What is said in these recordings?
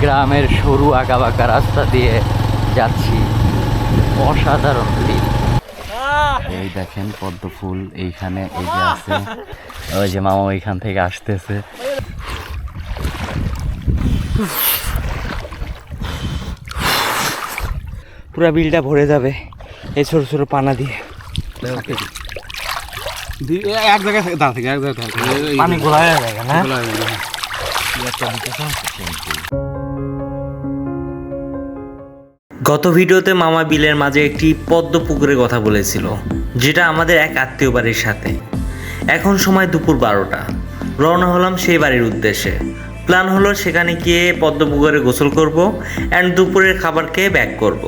গ্রামের সরু আঁকাবাঁকা রাস্তা দিয়ে যাচ্ছি। অসাধারণ। এই দেখেন পদ্ম ফুল এইখানে এই যে আছে। ওই যে মামা ওইখান থেকে আসতেছে। পুরো বিলটা ভরে যাবে এই ছোট ছোট পানা দিয়ে। এক জায়গায় থেকে- দাঁড়া থেকে এক জায়গায় পানি গোলা হয়ে যায় না। গত ভিডিওতে মামা বিলের মাঝে একটি পদ্ম পুকুরের কথা বলেছিল, যেটা আমাদের এক আত্মীয় বাড়ির সাথে। এখন সময় দুপুর বারোটা। রওনা হলাম সেই বাড়ির উদ্দেশ্যে। প্ল্যান হলো সেখানে গিয়ে পদ্ম পুকুরে গোসল করব অ্যান্ড দুপুরের খাবার খেয়ে ব্যাক করব।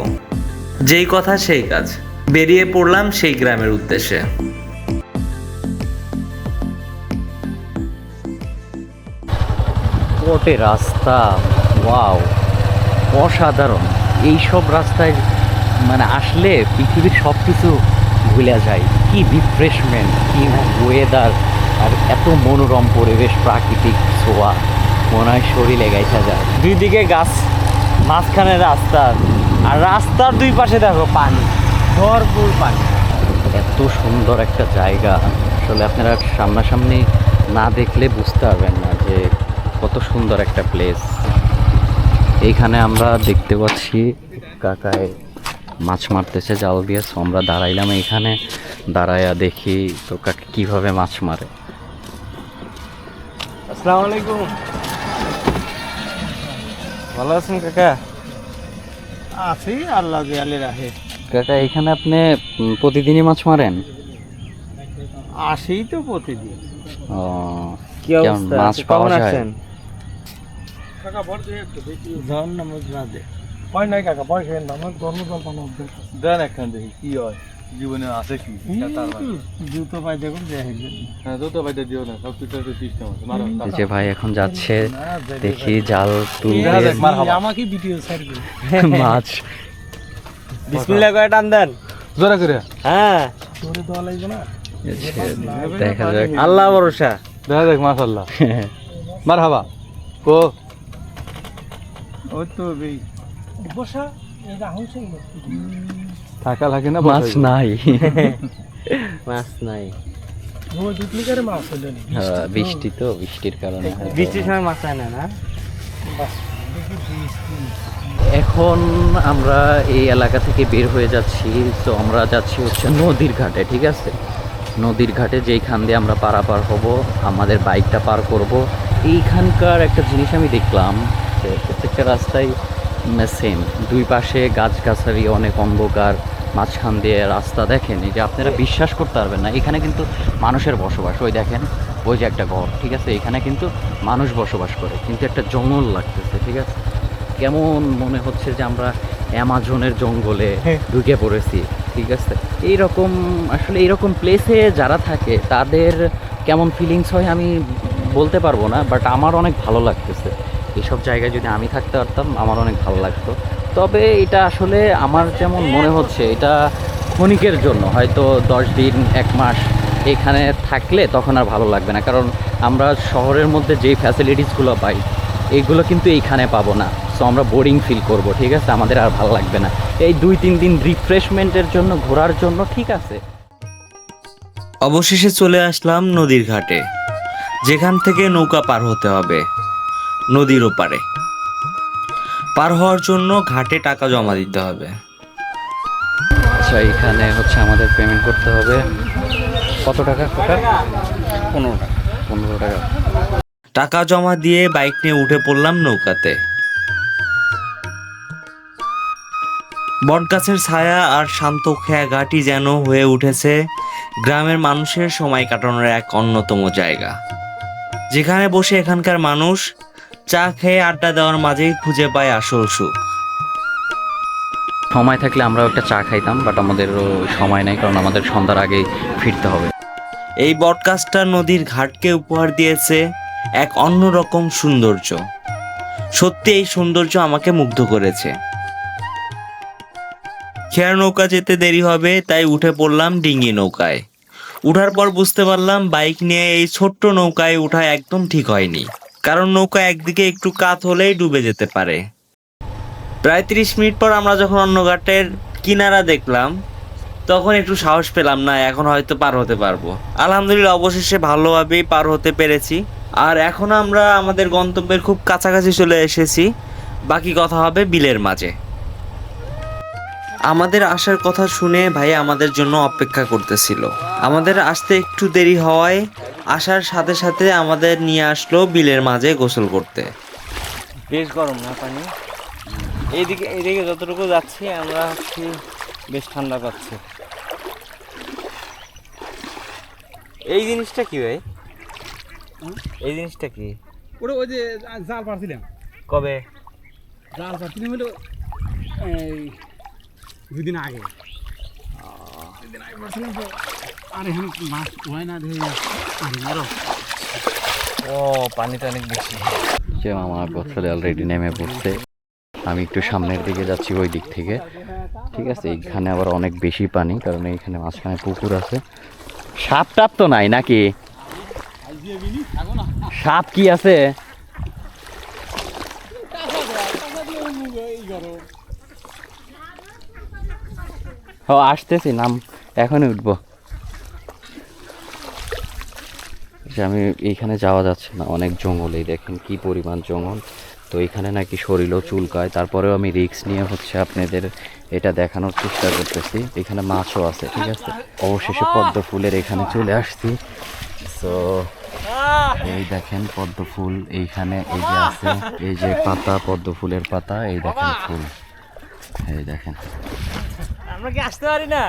যেই কথা সেই কাজ। বেরিয়ে পড়লাম সেই গ্রামের উদ্দেশ্যে। রাস্তা অসাধারণ। এইসব রাস্তায় মানে আসলে পৃথিবীর সব কিছু ভুলে যায়। কি রিফ্রেশমেন্ট কি ওয়েদার আর এত মনোরম পরিবেশ, প্রাকৃতিক ছোঁয়া। মনে হয় শরীরে গাইছা যায়। দুই দিকে গাছ, মাঝখানে রাস্তা, আর রাস্তার দুই পাশে দেখো পানি, ভরপুর পানি। এত সুন্দর একটা জায়গা। আসলে আপনারা সামনাসামনি না দেখলে বুঝতে পারবেন না যে কত সুন্দর একটা প্লেস এইখানে আমরা দেখতে পাচ্ছি কাকায় মাছ মারতেছে জাল দিয়ে। আমরা দাঁড়াইলাম এইখানে। দাঁড়াইয়া দেখি তো কাকে কীভাবে মাছ মারে। আসসালামু আলাইকুম। ভালো আছেন কাকা? আছি আল্লাহ দেয়ালে রাখে। কাকা এখানে আপনি প্রতিদিনই মাছ মারেন? আসি তো প্রতিদিন। ও কি পাওয়া অবস্থা মাছ আছে? পাওয়া কেমন যায়? জন নামাজ না দে। ভয় নাই কাকা ভয় না আমার ধর্ম পানো দেন একখান দেখি কি হয়? জীবনে আছে কি? মানে। জুতো পাই দেখুন যে হ্যাঁ তো ভাইটা দিও না সব কিছু একটা সিস্টেম আছে। মারো যে ভাই এখন যাচ্ছে দেখি জাল। আমাকে ভিডিও মাছ। বিসমিল্লাহ করে টান দেন। জোরে করে। হ্যাঁ। তোরে দেওয়া লাগবে না? দেখা যাক। আল্লাহ ভরসা। দেখা যাক মাশাল্লাহ মার হাবা কো। তো বসা থাকা লাগে না মাছ নাই। মাছ নাই। হ্যাঁ, বৃষ্টি তো বৃষ্টির কারণে বৃষ্টির সময় মাছ হয় না? না এখন আমরা এই এলাকা থেকে বের হয়ে যাচ্ছি তো আমরা যাচ্ছি হচ্ছে নদীর ঘাটে ঠিক আছে? নদীর ঘাটে যেইখান দিয়ে আমরা পারাপার হব আমাদের বাইকটা পার করব। এইখানকার একটা জিনিস আমি দেখলাম যে প্রত্যেকটা রাস্তায় সেম দুই পাশে গাছগাছালি অনেক অন্ধকার মাঝখান দিয়ে রাস্তা দেখেন এই যে আপনারা বিশ্বাস করতে পারবেন না এখানে কিন্তু মানুষের বসবাস ওই দেখেন ওই যে একটা ঘর ঠিক আছে? এখানে কিন্তু মানুষ বসবাস করে কিন্তু একটা জঙ্গল লাগতেছে ঠিক আছে? কেমন মনে হচ্ছে যে আমরা অ্যামাজনের জঙ্গলে ঢুকে পড়েছি ঠিক আছে? এইরকম আসলে এইরকম প্লেসে যারা থাকে তাদের কেমন ফিলিংস হয় আমি বলতে পারব না বাট আমার অনেক ভালো লাগতেছে। এইসব জায়গায় যদি আমি থাকতে পারতাম, আমার অনেক ভালো লাগতো। তবে এটা আসলে আমার যেমন মনে হচ্ছে, এটা ক্ষণিকের জন্য। হয়তো দশ দিন, এক মাস এখানে থাকলে তখন আর ভালো লাগবে না। কারণ আমরা শহরের মধ্যে যেই ফ্যাসিলিটিসগুলো পাই এইগুলো কিন্তু এইখানে পাবো না। সো আমরা বোরিং ফিল করব, ঠিক আছে? আমাদের আর ভালো লাগবে না। এই দুই, তিন দিন রিফ্রেশমেন্টের জন্য, ঘোরার জন্য, ঠিক আছে? অবশেষে চলে আসলাম নদীর ঘাটে, যেখান থেকে নৌকা পার হতে হবে। নদীর ওপারে। পার হওয়ার জন্য ঘাটে টাকা জমা দিতে হবে। আচ্ছা এখানে হচ্ছে আমাদের পেমেন্ট করতে হবে। কত টাকা টাকা পনেরো টাকা পনেরো টাকা। টাকা জমা দিয়ে বাইক নিয়ে উঠে পড়লাম নৌকাতে। বটগাছের ছায়া আর শান্ত খেয়া ঘাটি যেন হয়ে উঠেছে গ্রামের মানুষের সময় কাটানোর এক অন্যতম জায়গা। যেখানে বসে এখানকার মানুষ চা খেয়ে আড্ডা দেওয়ার মাঝেই খুঁজে পায় আসল সুখ। সময় থাকলে আমরাও একটা চা খাইতাম বাট আমাদের সময় নেই কারণ আমাদের সন্ধ্যার আগেই ফিরতে হবে। এই বটগাছটা নদীর ঘাটকে উপহার দিয়েছে এক অন্যরকম সৌন্দর্য। সত্যি এই সৌন্দর্য আমাকে মুগ্ধ করেছে। খেয়ার নৌকা যেতে দেরি হবে তাই উঠে পড়লাম ডিঙ্গি নৌকায়। উঠার পর বুঝতে পারলাম বাইক নিয়ে এই ছোট্ট নৌকায় ওঠা একদম ঠিক হয়নি। কারণ নৌকা একদিকে একটু কাত হলেই ডুবে যেতে পারে। প্রায় তিরিশ মিনিট পর আমরা যখন অন্য ঘাটের কিনারা দেখলাম, তখন একটু সাহস পেলাম না, এখন হয়তো পার হতে পারব। আলহামদুলিল্লাহ, অবশেষে ভালোভাবেই পার হতে পেরেছি। আর এখন আমরা আমাদের গন্তব্যের খুব কাছাকাছি চলে এসেছি। বাকি কথা হবে বিলের মাঝে। আমাদের আসার কথা শুনে ভাই আমাদের জন্য অপেক্ষা করতেছিল। আমাদের আসতে একটু দেরি হওয়ায় আসার সাথে সাথে আমাদের নিয়ে আসলো বিলের মাঝে গোসল করতে। বেশ গরম না পানি। এইদিকে এইদিকে যতটুকু যাচ্ছি আমরা হচ্ছে বেশ ঠান্ডা পাচ্ছি। এই জিনিসটা কি ভাই? এই জিনিসটা কি? ওটা ওই যে জাল পারছিলাম কবে? জাল পারছিলাম হলো এই দুদিন আগে। দুদিন আগে পারছিলাম তো। আর এখানে মাছ হয় না ধরে আর মারো ও পানিটা অনেক বেশি। যে আমার গোসলে অলরেডি নেমে পড়ছে। আমি একটু সামনের দিকে যাচ্ছি ওই দিক থেকে। ঠিক আছে এইখানে আবার অনেক বেশি পানি কারণ এইখানে মাঝখানে পুকুর আছে। সাপ টাপ তো নাই নাকি? সাপ কি আছে? ও আসতেছি নাম এখনই উঠবো। যে আমি এইখানে যাওয়া যাচ্ছে না অনেক জঙ্গল এই দেখেন কি পরিমাণ জঙ্গল। তো এখানে নাকি শরীরও চুলকায়। তারপরেও আমি রিস্ক নিয়ে হচ্ছে আপনাদের এটা দেখানোর চেষ্টা করতেছি। এখানে মাছও আছে ঠিক আছে? অবশেষে পদ্ম ফুলের এখানে চলে আসছি। তো এই দেখেন পদ্ম ফুল এইখানে এই যে আছে এই যে পাতা পদ্ম ফুলের পাতা এই দেখেন ফুল। এই দেখেন। আমরা কি আসতে পারি না?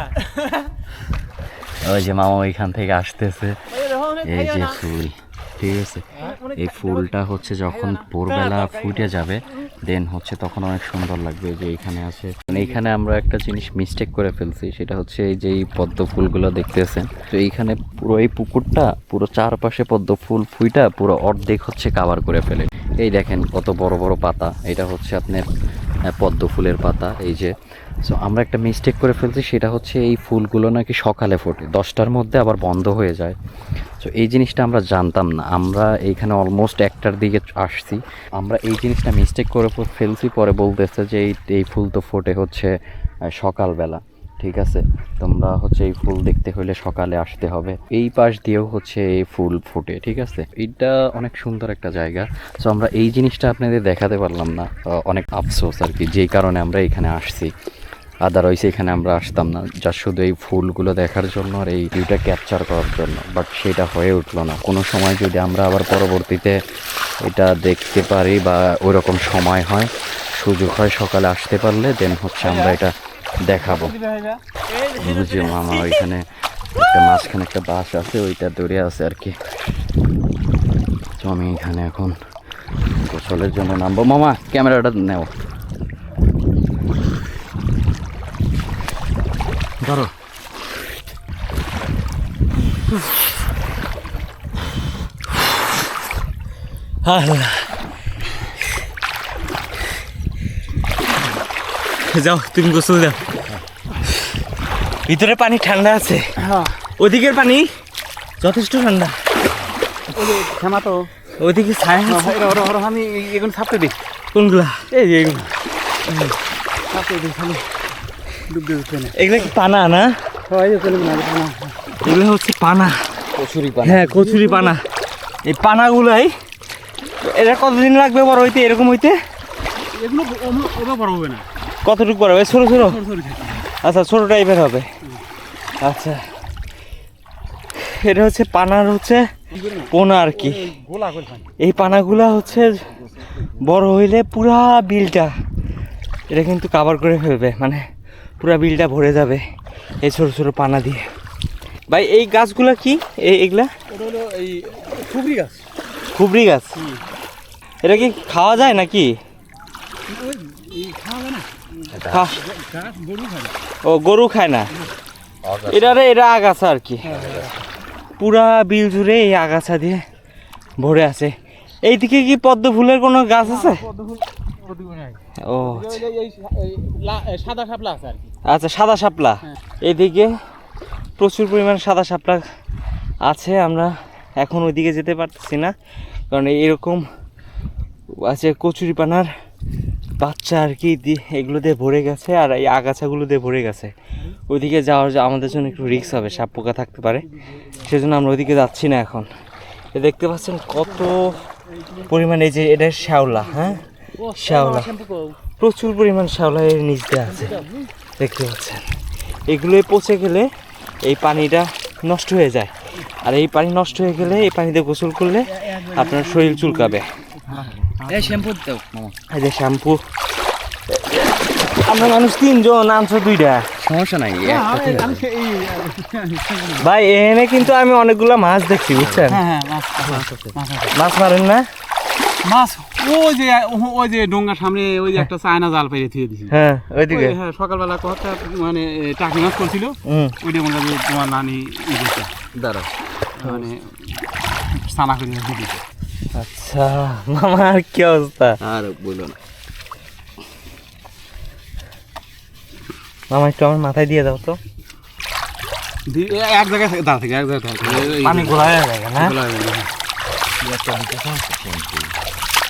ওই যে মামা ওইখান থেকে আসতেছে। এই যে ফুল ঠিক আছে? এই ফুলটা হচ্ছে যখন ভোরবেলা ফুটে যাবে দেন হচ্ছে তখন অনেক সুন্দর লাগবে যে এখানে আছে। মানে এইখানে আমরা একটা জিনিস মিস্টেক করে ফেলছি সেটা হচ্ছে এই যে এই পদ্ম ফুলগুলো দেখতেছেন। তো এইখানে পুরো এই পুকুরটা পুরো চারপাশে পদ্ম ফুল ফুইটা পুরো অর্ধেক হচ্ছে কাভার করে ফেলে। এই দেখেন কত বড় বড় পাতা এটা হচ্ছে আপনার পদ্ম ফুলের পাতা এই যে সো আমরা একটা মিস্টেক করে ফেলছি, সেটা হচ্ছে এই ফুলগুলো নাকি সকালে ফোটে। দশটার মধ্যে আবার বন্ধ হয়ে যায়। সো এই জিনিসটা আমরা জানতাম না। আমরা এইখানে অলমোস্ট একটার দিকে আসছি। আমরা এই জিনিসটা মিস্টেক করে ফেলছি, পরে বলতেছে যে এই এই ফুল তো ফোটে হচ্ছে সকালবেলা। ঠিক আছে? তোমরা হচ্ছে এই ফুল দেখতে হলে সকালে আসতে হবে। এই পাশ দিয়েও হচ্ছে এই ফুল ফোটে। ঠিক আছে? এটা অনেক সুন্দর একটা জায়গা। সো আমরা এই জিনিসটা আপনাদের দেখাতে পারলাম না। অনেক আফসোস আর কি, যেই কারণে আমরা এখানে আসছি। আদারওয়াইজ এখানে আমরা আসতাম না। যা শুধু এই ফুলগুলো দেখার জন্য আর এই ভিউটা ক্যাপচার করার জন্য। বাট সেটা হয়ে উঠল না। কোনো সময় যদি আমরা আবার পরবর্তীতে এটা দেখতে পারি বা ওইরকম সময় হয়, সুযোগ হয় সকালে আসতে পারলে দেন হচ্ছে আমরা এটা দেখাবো। বুঝি মামা ওইখানে একটা মাঝখানে একটা বাস আছে, ওইটা দূরে আছে আর কি। তো আমি এখানে এখন গোসলের জন্য নামবো। মামা, ক্যামেরাটা নেও। ধরো। যাও তুমি গোসল দাও। ভিতরে পানি ঠান্ডা আছে। ওদিকের পানি যথেষ্ট ঠান্ডা। ক্ষমা তো। ওদিকে ছায়া আমি এগুলো ছাপতে দিই। কোনগুলা? এই যে এগুলো। ছাপতে দিই খালি। ডুব উঠবে না। এগুলা কি পানা না? হয় এগুলো হচ্ছে পানা। কচুরি হ্যাঁ কচুরি পানা। এই পানাগুলাই এটা কতদিন লাগবে বড় হইতে? এরকম হইতে? এগুলো বড় হবে না। কতটুকু বড় হবে? ছোট ছোট? ছোট ছোট থাকে আচ্ছা ছোট টাইপের হবে। আচ্ছা। এটা হচ্ছে পানার হচ্ছে পোনা আর কি। গোলা করে পানি এই পানাগুলা হচ্ছে বড় হইলে পুরা বিলটা এটা কিন্তু কাভার করে ফেলবে মানে পুরা বিলটা ভরে যাবে এই ছোট ছোট পানা দিয়ে। ভাই এই গাছগুলা কি? এই এগুলা? এই খুবরি গাছ। খুবরি গাছ? এটা কি খাওয়া যায় নাকি? ও গরু খায় না? এটা রে এটা আগাছা আর কি। পুরা বিল জুড়ে এই আগাছা দিয়ে ভরে আছে। এইদিকে কি পদ্ম ফুলের কোনো গাছ আছে? ও সাদা শাপলা আছে আর কি। আচ্ছা সাদা শাপলা। এদিকে প্রচুর পরিমাণ সাদা শাপলা আছে আমরা এখন ওইদিকে যেতে পারতেছি না কারণ এরকম আছে কচুরি পানার বাচ্চা আর কি এগুলো দিয়ে ভরে গেছে আর এই আগাছাগুলো দিয়ে ভরে গেছে। ওইদিকে যাওয়ার যে আমাদের জন্য একটু রিস্ক হবে সাপ পোকা থাকতে পারে। সেজন্য আমরা ওইদিকে যাচ্ছি না এখন। এ দেখতে পাচ্ছেন কত পরিমাণ এই যে এটা শ্যাওলা হ্যাঁ? শ্যাওলা। প্রচুর পরিমাণ শ্যাওলা এর নিচ দিয়ে আছে। দেখতে পাচ্ছেন। এগুলো পচে গেলে এই পানিটা নষ্ট হয়ে যায়। আর এই পানি নষ্ট হয়ে গেলে এই পানিতে গোসল করলে আপনার শরীর চুলকাবে। এই শ্যাম্পু দাও মামা। এই যে শ্যাম্পু। আমরা মানুষ তিনজন আনছো দুইটা। সমস্যা নাই ভাই এনে কিন্তু আমি অনেকগুলো মাছ দেখছি বুঝছেন? হ্যাঁ হ্যাঁ। মাছ মারেন না? মাছ ওই যে ও- ওই যে ডোঙ্গার সামনে ওই যে একটা চায়না জাল পেরে থুয়ে দিছি। হ্যাঁ ওইদিকে। হ্যাঁ সকালবেলা কয়েকটা মানে টাকি মাছ করছিল। ওইটা মনে হয় তোমার নানি দাঁড়াও। মানে সানা করে আচ্ছা মামা আর কি অবস্থা? আর বলল না। মামা একটু আমার মাথায় দিয়ে দাও তো। এক জায়গায় থেকে- দাঁড়া থেকে এক জায়গায় পানি গোলা যায় না? খোলা হয়ে গেছে।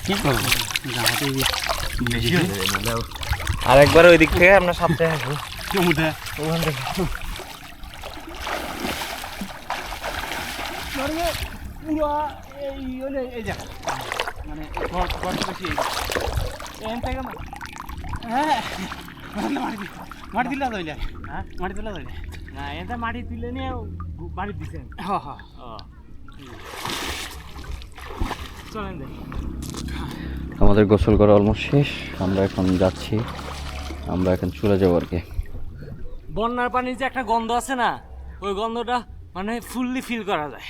কি করব? আর একবার ওই দিক থেকে আমরা সামনে আসব। ওখান থেকে। পুরো এই হলে এই জায়গা মানে ঘর ঘর বেশি এখান থেকে হ্যাঁ। মাটি মাটি দিলা। যাইলে হ্যাঁ? মাটি দিলা যাইলে না এটা মাটি তুলে নিয়ে বাড়ি দিছেন হ্যাঁ হ্যাঁ চলেন দেখি আমাদের গোসল করা অলমোস্ট শেষ। আমরা এখন যাচ্ছি। আমরা এখন চলে যাব আর কি। বন্যার পানির যে একটা গন্ধ আছে না ওই গন্ধটা মানে ফুললি ফিল করা যায়।